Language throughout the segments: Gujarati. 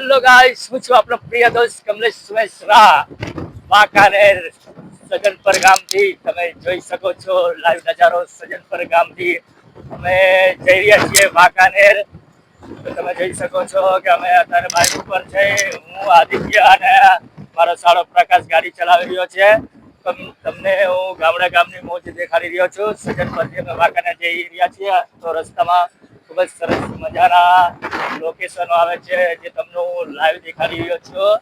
હેલો ગાઈસ હું છું આપણો પ્રિય દોસ્ત કમલેશ સુમેશ રાહ વાંકાનેર સજનપર ગામથી તમે જોઈ શકો છો લાઈવ નજારો સજનપર ગામથી. અમે જઈ રહ્યા છીએ વાંકાનેર. તમે જોઈ શકો છો કે અમે અત્યારે બાઇક ઉપર છે. હું, આદિત્ય અને મારો સાળો પ્રકાશ ગાડી ચલાવી રહ્યો છે. તમ- તમને હું ગામડા ગામની મોજ દેખાડી રહ્યો છું. સજનપરથી અમે વાંકાનેર જઈ રહ્યા છીએ. તો રસ્તામાં ખૂબ જ સરસ મજાના લોકેશનો આવે છે જે તમને હું લાઈવ દેખાડી રહ્યો છું.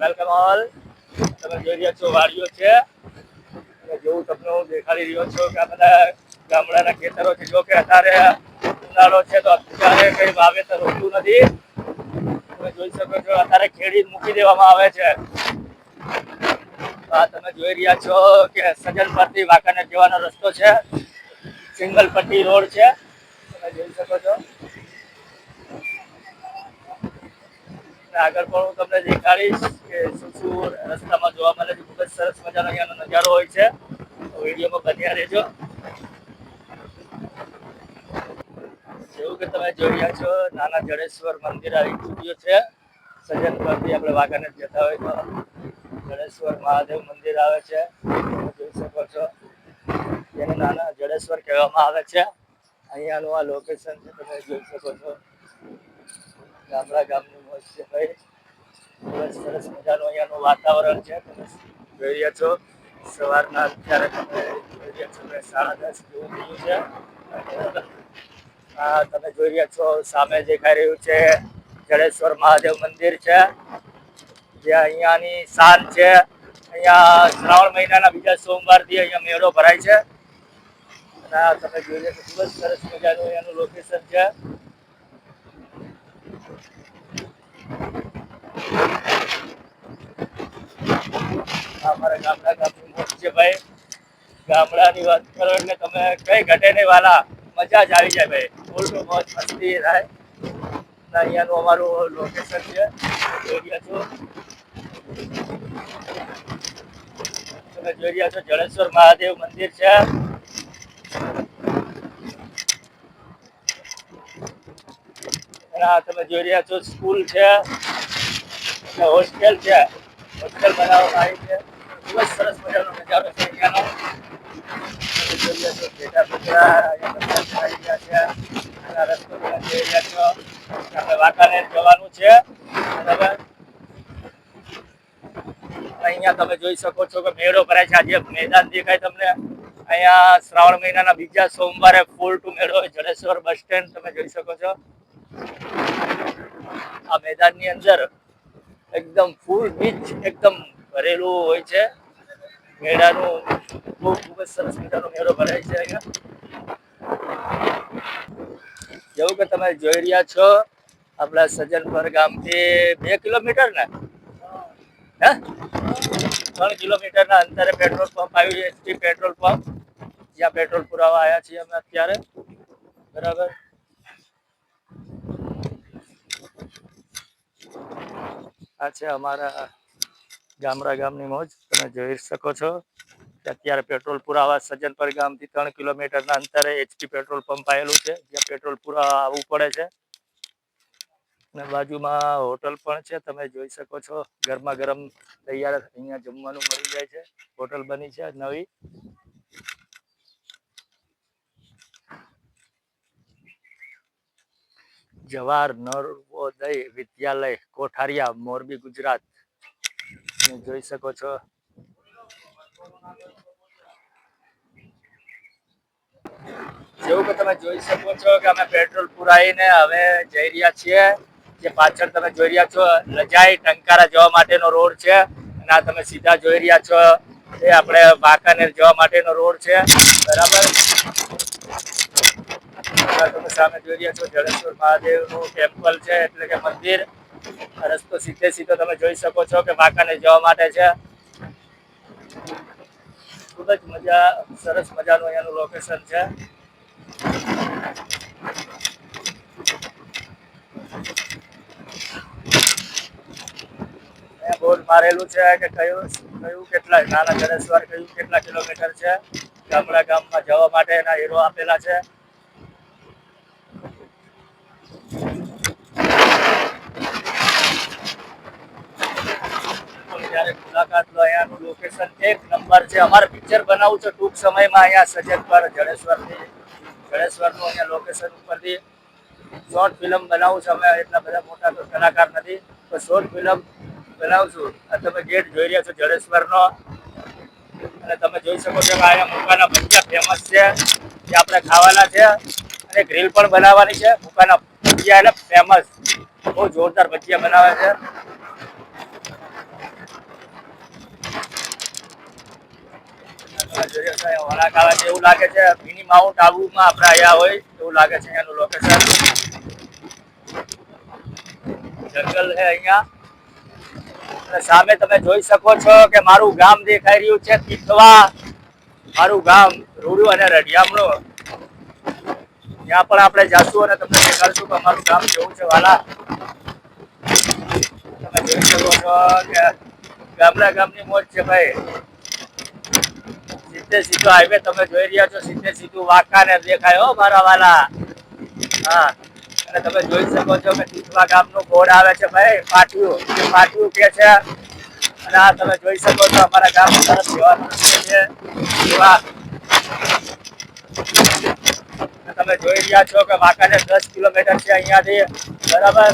વેલકમ ઓલ તમે જોઈ રહ્યા છો વાડીઓ છે. અને જેવું તમને હું દેખાડી રહ્યો છું કે આ બધા ગામડાના ખેતરો છે. જો કે અત્યારે ઉનાળો છે તો અત્યારે કઈ વાવેતર હોતું નથી. તમે જોઈ શકો છો અત્યારે ખેડી મૂકી દેવામાં આવે છે. આ તમે જોઈ રહ્યા છો કે સજન પરથી વાંકાનેર જવાનો રસ્તો છે. સિંગલ પટ્ટી રોડ છે. જોઈ શકો છો આગળ પણ હું તમને દેખાડીશ કે શું શું રસ્તામાં જોવા મળે છે. ખૂબ જ સરસ મજાનો અહીંયાનો નજારો હોય છે. વિડીયોમાં બન્યા રહેજો. જેવું કે તમે જોઈ રહ્યા છો, નાના જડેશ્વર મંદિર આવી ચૂક્યું છે. સજન પરથી આપણે વાંકાનેર જતા હોય તો જડેશ્વર મહાદેવ મંદિર આવે છે. જોઈ શકો છો. એને નાના જડેશ્વર કહેવામાં આવે છે. અહીંયાનું આ લોકેશન છે, તમે જોઈ શકો છો. ગામડા ગામની મોજ છે ભાઈ. જ સરસ મજાનું અહીંયાનું વાતાવરણ છે. તમે જોઈ રહ્યા છો, સવારના અત્યારે તમે જોઈ રહ્યા છો સાડા દસ જેવું થયું છે. આ તમે જોઈ રહ્યા છો, સામે દેખાઈ રહ્યું છે, જડેશ્વર મહાદેવ મંદિર છે. જે અહીંયાની શાન છે. અહીંયા શ્રાવણ મહિનાના બીજા સોમવારથી અહીંયા મેળો ભરાય છે. આ તમે જોઈ છો ખૂબ જ સરસ મજાનું અહીંયાનું લોકેશન છે. અમારા ગામડા ગામની મોજ છે ભાઈ. ગામડાની વાત કરો એટલે તમે કઈ ઘટે નહીં, વાલા. મજા જ આવી જાય ભાઈ. ફૂલ મોજ મસ્તી થાય. અહીંયાનું અમારું લોકેશન છે. જોઈ રહ્યા છો. તમે જોઈ રહ્યા છો જળેશ્વર મહાદેવ મંદિર છે. આ તમે જોઈ રહ્યા છો, સ્કૂલ છે અને હોસ્ટેલ છે. હોસ્ટેલ બનાવવામાં આવી છે. ખૂબ જ સરસ મજાનો નજારો છે અહીંયાનો. જોઈ રહ્યા છો તમે જોઈ રહ્યા છો. આપણે વાંકાનેર જવાનું છે. તમે અહીંયા તમે જોઈ શકો છો કે મેળો ભરાય છે. આજે મેદાન દેખાય તમને. અહીંયા શ્રાવણ મહિનાના બીજા સોમવારે ફૂલ ટુ મેળો જડેશ્વર બસ સ્ટેન્ડ, તમે જોઈ શકો છો. આ મેદાનની અંદર એકદમ ફૂલ બીચ એકદમ ભરેલું હોય છે. મેળાનું બહુ ખૂબ જ સરસ મજાનો મેળો ભરાય છે અહીંયા. જેવું કે તમે જોઈ રહ્યા છો, આપણા સજ્જનપર ગામથી બે કિલોમીટર ને? હે? ત્રણ કિલોમીટરના અંતરે પેટ્રોલ પંપ આવ્યું છે પેટ્રોલ પંપ. જ્યાં પેટ્રોલ પુરાવા આવ્યા છીએ અમે અત્યારે. બરાબર? આ છે અમારા ગામડા ગામની મોજ. તમે જોઈ શકો છો અત્યારે પેટ્રોલ પુરાવા સજ્જનપર ગામથી ત્રણ કિલોમીટરના અંતરે એચપી પેટ્રોલ પંપ આવેલું છે, જ્યાં પેટ્રોલ પુરાવા આવવું પડે છે. અને બાજુમાં હોટલ પણ છે, તમે જોઈ શકો છો. ગરમા ગરમ તૈયાર અહીંયા જમવાનું મળી જાય છે. હોટલ બની છે નવી. જવાહર નવોદય વિદ્યાલય, કોઠારિયા, મોરબી, ગુજરાત. જોઈ શકો છો. જેવું કે તમે જોઈ શકો છો કે અમે પેટ્રોલ પુરાઈને હવે જઈ રહ્યા છીએ. જે પાછળ તમે જોઈ રહ્યા છો લજાઈ ટંકારા જવા માટેનો રોડ છે. અને તમે સીધા જોઈ રહ્યા છો. એ આપણે વાંકાનેર જવા માટેનો રોડ છે. બરાબર? તમે સામે જોઈ રહ્યા છો જડેશ્વર મહાદેવનું ટેમ્પલ છે, એટલે કે મંદિર. રસ્તો સીધે સીધો તમે જોઈ શકો છો કે વાંકાને જવા માટે છે. ખૂબ જ મજા, સરસ મજાનું અહીંયાનું લોકેશન છે. બોર્ડ મારેલું છે કે કયું કયું કેટલા નાના જળેશ્વર કયું કેટલા કિલોમીટર છે? ગામડા ગામમાં જવા માટે એના હીરો આપેલા છે. લોકેશન એક નંબર છે. અમારે પિક્ચર બનાવવું છે ટૂંક સમયમાં અહીંયા સજ્જન પર, જડેશ્વરથી. જડેશ્વરનું અહીંયા લોકેશન ઉપરથી શોર્ટ ફિલ્મ બનાવું છું. અમે એટલા બધા મોટા કલાકાર નથી તો શોર્ટ ફિલ્મ બનાવશું. આ તમે ગેટ જોઈ રહ્યા છો જડેશ્વરનો. અને તમે જોઈ શકો છો કે અહીંયા મુકાના ભજીયા ફેમસ છે. જે આપણે ખાવાના છે. અને ગ્રીલ પણ બનાવવાની છે. મુકાના ભજીયા એટલે ફેમસ બહુ જોરદાર ભજીયા બનાવે છે તમે જોઈ રહ્યા છો અહીંયા વળાંક આવે છે લાગે છે મિની માઉન્ટ આબુમાં આપણે અહીંયા હોય એવું લાગે છે અહીંયાનું લોકેશન જંગલ છે અહીંયા સામે તમે જોઈ શકો છો કે મારું ગામ દેખાઈ રહ્યું છે તીથવા મારું ગામ રૂડુ અને રઢિયામણું ત્યાં પણ આપણે જાશું અને તમને દેખાડશું કે અમારું ગામ કેવું છે વાલા તમે જોઈ શકો છો કે ગામડા ગામની મોજ છે ભાઈ. સીધે સીધો હાઈવે તમે જોઈ રહ્યા છો સીધે સીધું વાંકાને દેખાય હો, મારા વાલા. હા. અને તમે જોઈ શકો છો કે તીથવા ગામનું બોર્ડ આવે છે ભાઈ પાટિયું એ પાટિયું કે છે. અને આ તમે જોઈ શકો છો, અમારા ગામ તરફ સેવા છે. તમે જોઈ રહ્યા છો કે વાંકાને દસ કિલોમીટર છે અહીંયાથી. બરાબર?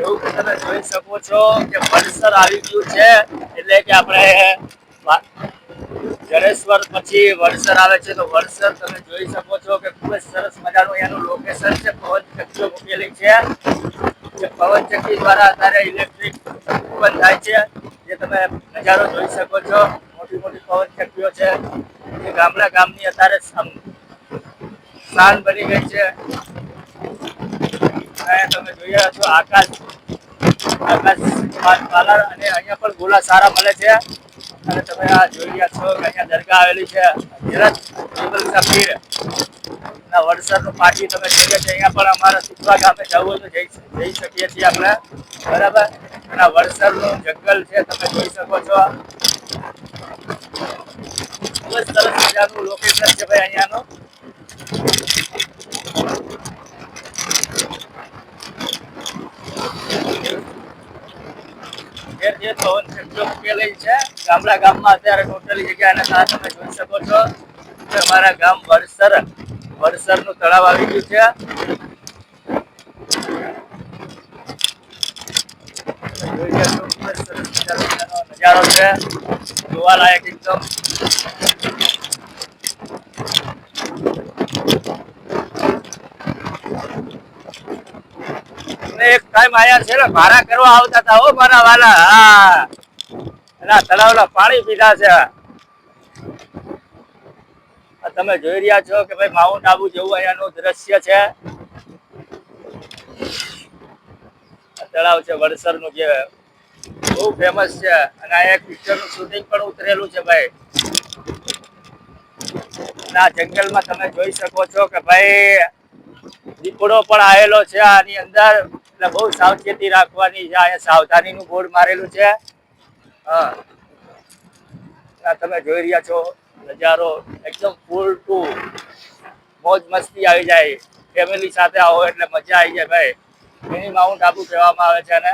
એવું તમે જોઈ શકો છો કે વલસર આવી ગયું છે. એટલે કે આપણે જડેશ્વર પછી વલસર આવે છે તો વલસર તમે જોઈ શકો છો કે ખૂબ જ સરસ મજાનું એનું લોકેશન છે. પવન ચક્કીઓ મૂકેલી છે. જે પવન ચક્કી દ્વારા અત્યારે ઇલેક્ટ્રિક ઉત્પન્ન થાય છે. જે તમે નજારો જોઈ શકો છો. મોટી મોટી પવન ચક્કીઓ છે. જે ગામડા ગામની અત્યારે શાન બની ગઈ છે. તમે જોઈ રહ્યા છો આકાશ પાલર અને અહીંયા પણ ગોલા સારા મળે છે અને તમે આ જોઈ રહ્યા છો કે અહીંયા દરગાહ આવેલી છે હિરત સફીર ના વડસરનું પાટી તમે જોઈએ છે અહીંયા પણ અમારા સુખવા ગામે જવું હોય તો જઈ શકીએ છીએ આપણે બરાબર અને વડસરનું જંગલ છે તમે જોઈ શકો છો ખૂબ જ સરસ મજાનું લોકેશન છે ભાઈ અહીંયાનું ઘેર ઘેર પવન ચક્કીઓ મૂકેલી છે ગામડા ગામમાં અત્યારે ટોટલી જગ્યા અને તમે જોઈ શકો છો કે અમારા ગામ વડસર, વડસરનું તળાવ આવી ગયું છે. નજારો છે, જોવાલાયક એકદમ. એક ટાઈમ આયા છે ને, ભાડા કરવા આવતા હતા હો, મારા વાલા. હા. એના તળાવના પાણી પીધા છે. તમે જોઈ રહ્યા છો કે ભાઈ માઉન્ટ આબુ જેવું અહીંયાનું દ્રશ્ય છે. તળાવ છે વડસરનું જે બહુ ફેમસ છે. અને આ એક પિક્ચરનું શૂટિંગ પણ ઉતરેલું છે ભાઈ. આ જંગલમાં તમે જોઈ શકો છો કે ભાઈ દીપડો પણ આવેલો છે. આની અંદર એટલે બહુ સાવચેતી રાખવાની છે. અહીંયા સાવધાનીનું બોર્ડ મારેલું છે. હા. તમે જોઈ રહ્યા છો, નજારો એકદમ ફૂલ ટુ મોજ મસ્તી આવી જાય. ફેમિલી સાથે આવો એટલે મજા આવી જાય ભાઈ. મિની માઉન્ટ આબુ કહેવામાં આવે છે અને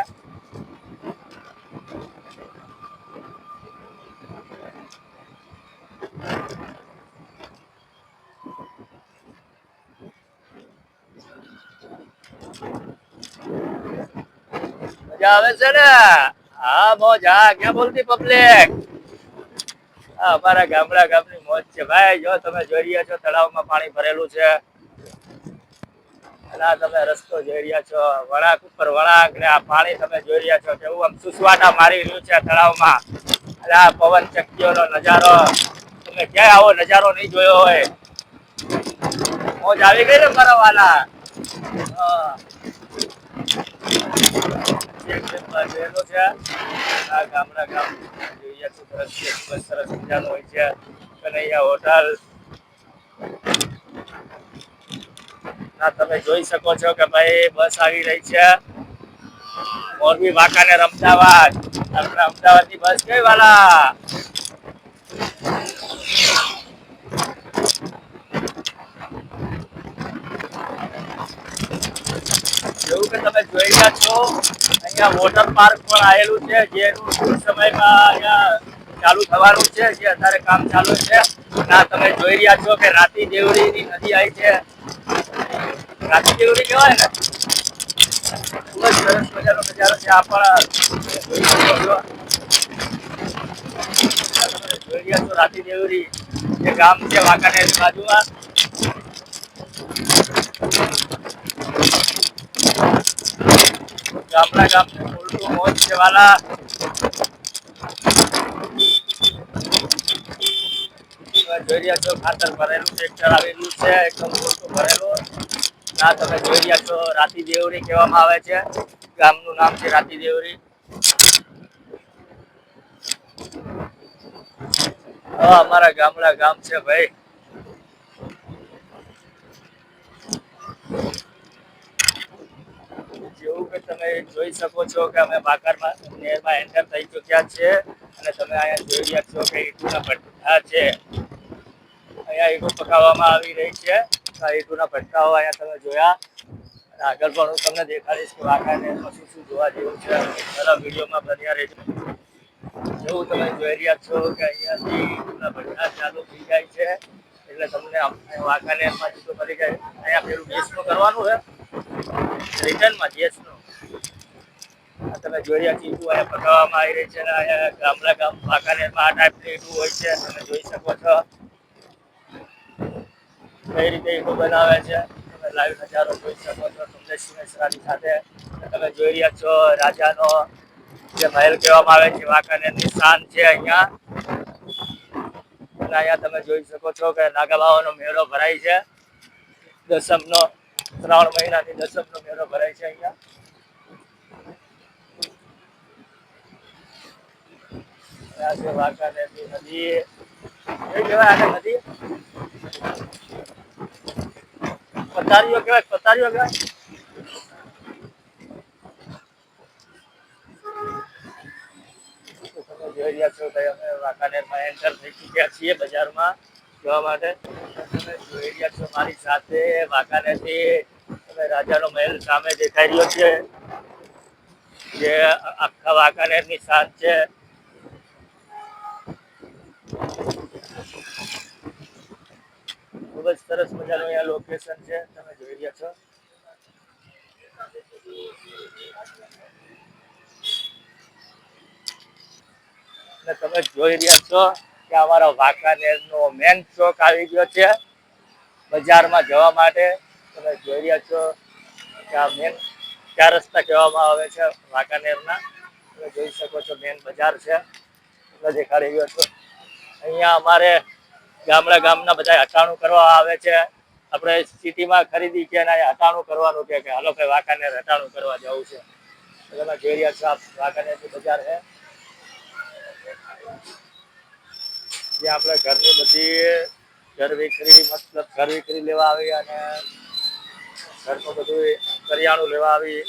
મજા આવે છે ને? હા, મોજ, હા, ક્યાં બોલતી પબ્લિક હા, અમારા ગામડા ગામની મોજ છે. ભાઈ, જો તમે જોઈ રહ્યા છો, તળાવમાં પાણી ભરેલું છે. અને તમે રસ્તો જોઈ રહ્યા છો, વળાંક ઉપર વળાંક ને આ પાણી તમે જોઈ રહ્યા છો, કેવું આમ સુસવાટા મારી રહ્યું છે તળાવમાં. અને આ પવન ચક્કીઓનો નજારો, તમે ક્યાંય આવો નજારો નહીં જોયો હોય. મોજ આવી ગઈ ને મારા વાલા હા. રહેલો છે. આ ગામડા ગામ જોઈએ તો છે, ખૂબ જ સરસ મજાનું હોય છે. કનૈયા હોટલ. ના, તમે જોઈ શકો છો કે ભાઈ બસ આવી રહી છે. મોરબી વાંકાને અમદાવાદ. આપણે અમદાવાદની બસ કઈ વાલા? એવું કે તમે જોઈ રહ્યા છો અહીંયા ત્યાં વોટર પાર્ક પણ આવેલું છે જેનું ટૂંક સમયમાં અહીંયા ચાલુ થવાનું છે, જે અત્યારે કામ ચાલુ છે. આ તમે જોઈ રહ્યા છો કે રાતી દેવરીની નદી આવી છે. રાતી દેવરી કહેવાય ને? ખૂબ જ સરસ મજાનો નજારો છે. આ પણ જોઈ શકો છો જોઈ રહ્યા છો રાતી દેવરી જે ગામ છે વાંકાનેરની બાજુમાં. ગામડા ગામને ઉલટું મોજ છે વાલા. જોઈ રહ્યા ખાતર ભરેલું ટ્રેક્ટર આવેલું છે, એકદમ મોટું ભરેલું. ના તમે જોઈ રહ્યા રાતી દેવરી કહેવામાં આવે છે. ગામનું નામ છે રાતી દેવરી. અમારા ગામડા ગામ છે ભાઈ. જેવું કે તમે જોઈ શકો છો કે અમે બાકરમાં નહેરમાં એન્ટર થઈ ચૂક્યા છે અને તમે અહીંયા જોઈ રહ્યા છો કે ઈટુના ભઠ્ઠા છે. અહીંયા ઈટુ પકાવવામાં આવી રહી છે. આ ઈટોના ભઠ્ઠાઓ અહીંયા તમે જોયા. અને આગળ પણ હું તમને દેખાડીશ કે વાંકા નહેરમાં શું શું જોવા જેવું છે. બધા વિડીયોમાં બન્યા રહેજો. જેવું તમે જોઈ રહ્યા છો કે અહીંયાથી ઈટુના ભઠ્ઠા ચાલુ થઈ જાય છે. એટલે તમને વાંકા નહેરમાં જીતો કરી જાય. અહીંયા પેલું ગેસનું કરવાનું છે. રિટર્નમાં આ તમે જોઈ રહ્યા ઈટું અહીંયા પકાવવામાં આવી રહી છે અને અહીંયા ગામડા ગામ વાંકાનેરમાં આ ટાઈપની ઈટું હોય છે, તમે જોઈ શકો છો. કઈ રીતે ઈટો બનાવે છે, તમે લાઈવ નજારો જોઈ શકો છો કમલેશ મિશ્રાની સાથે. તમે જોઈ રહ્યા છો, રાજાનો જે મહેલ કહેવામાં આવે છે, વાંકાનેરની શાન છે અહીંયા. અને અહીંયા તમે જોઈ શકો છો કે નાગાબાવાનો મેળો ભરાય છે. દસમનો ત્રણ મહિનાની દસમનો મેળો ભરાય છે અહીંયા. આ છે નદી, એ કહેવાય આને નદી? પથારીઓ કહેવાય જોઈ રહ્યા છો અમે વાંકાનેરમાં એન્ટર થઈ ચૂક્યા છીએ બજારમાં જવા માટે? તમે જોઈ રહ્યા છો મારી સાથે વાંકાનેરથી તમે રાજાનો મહેલ સામે દેખાઈ રહ્યો છે. જે આખા વાંકાનેરની શાન છે. ખૂબ જ સરસ મજાનું અહીંયા લોકેશન છે. તમે જોઈ રહ્યા છો. તમે જોઈ રહ્યા છો કે અમારો વાંકાનેરનો મેન ચોક આવી ગયો છે. બજારમાં જવા માટે તમે જોઈ રહ્યા છો કે આ મેન ચાર રસ્તા કહેવામાં આવે છે વાંકાનેરના તમે જોઈ શકો છો મેન બજાર છે. દેખાડી ગયો છો. અહીંયા અમારે ગામડા ગામના બધા હટાણું કરવા આવે છે. આપણે સિટીમાં ખરીદી કે અહીંયા હટાણું કરવાનું કે હાલો ભાઈ વાંકાનેર હટાણું કરવા જવું છે. તમે જોઈ રહ્યા છો આ વાંકાનેર બજાર છે. જે આપણે ઘરની બધી ઘર વિક્રી મતલબ ઘર વિક્રી લેવા આવી અને ઘરનું બધું કરિયાણું લેવા આવી,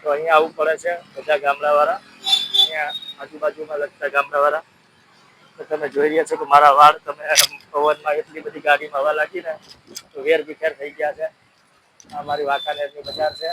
તો અહીંયા આવવું પડે છે બધા ગામડાવાળા. અહીંયા આજુબાજુમાં લગતા ગામડાવાળા. તો તમે જોઈ રહ્યા છો કે મારા વાળ, તમે પવનમાં એટલી બધી ગાડીમાં હવા લાગીને તો વેર બિખેર થઈ ગયા છે. આ મારી વાંકાનેરની બજાર છે.